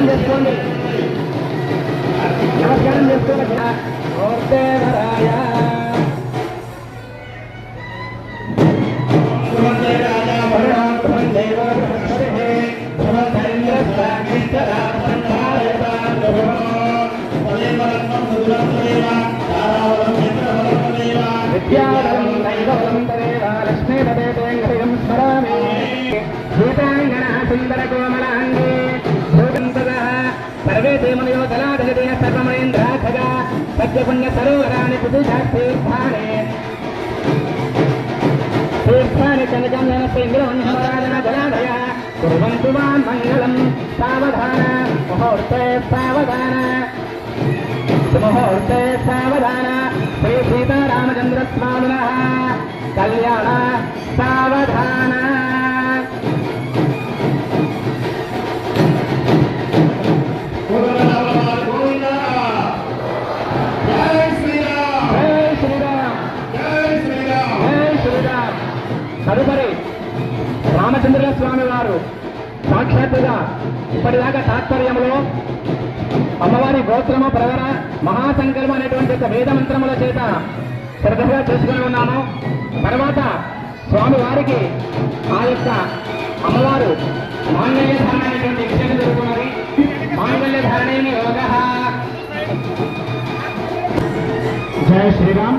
నమస్కారం చేసుకోండి నమస్కారం చేసుకోండి ఓర్దేవరాయ దేమునయో దళాదగదే సర్వమేంద్రాఖగా సత్యపుణ్య సరోవరాణి పుదుషార్థీర్థాని తీర్థాని కనకం సేంద్రవన్యమరాజన జలాదయ కుర్వంతు మాం మంగళం సావధాన. ముహూర్తే సావధాన. ముహూర్తే సావధాన. శ్రీ సీతారామచంద్ర స్వామిన కళ్యాణ తదుపరి రామచంద్ర స్వామి వారు సాక్షాత్తుగా ఇప్పటిదాకా తాత్పర్యంలో అమ్మవారి గోత్రము ప్రవర మహాసంకల్పం అనేటువంటి ఒక వేద మంత్రముల చేత శ్రద్ధగా చేసుకుని ఉన్నాము. తర్వాత స్వామి వారికి ఆ యొక్క అమ్మవారు మాంగళ్య ధారణ అనేటువంటి విషయం జరుగుతున్నది మాంగళ్య ధారణేమి యోగ? జయ శ్రీరామ్.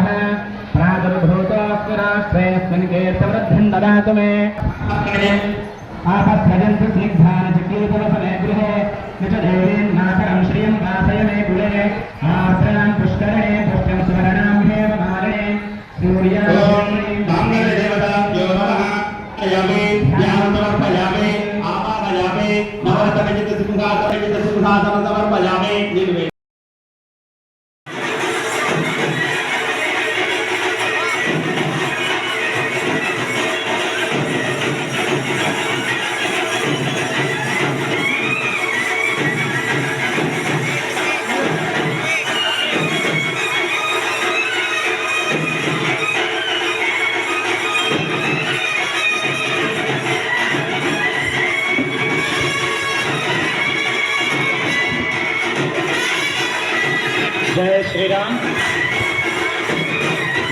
जातु मे आपद्भजन्तु स्निग्धानचकीतवसमेगृहे न च देवीन्नाथरं श्रियं वासय मे कुले आर्द्रां पुष्करणे पुष्टं स्मरणां हेव मारणे सूर्यादेवतायामि जय श्री राम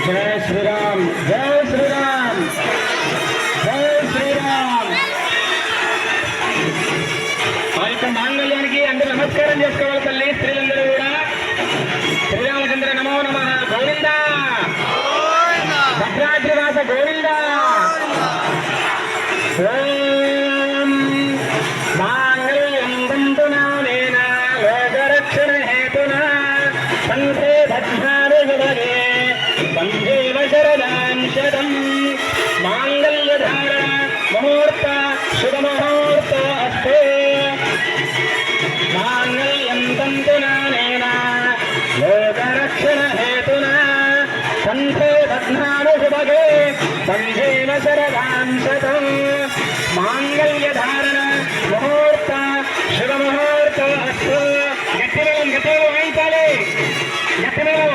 जय श्री राम जय श्री राम जय श्री राम ఆ యొక్క మాంగళ్యానికి అందరూ నమస్కారం చేసుకోవాలి తల్లి స్త్రీలందరూ కూడా శ్రీరామచంద్ర నమో నమ గోవింద భద్రాద్రివాస గోవింద శరదాంశదం మాంగళ్యధార ముహూర్త శుభ ముహూర్త అస్తే మాంగళ్యం తంతు నానేన లోకరక్షణ హేతునా కంఠే బధ్నాను శుభగే సంజీవ శరదాంశతం మాంగళ్యధారణ ముహూర్త శుభ ముహూర్త అస్తు గట్టిమేళం గట్టిమేళం వాయించాలి గట్టిమేళం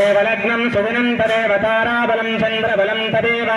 తదేవ లగ్నం సుగుణం తదేవ తారాబలం చంద్రబలం తదేవ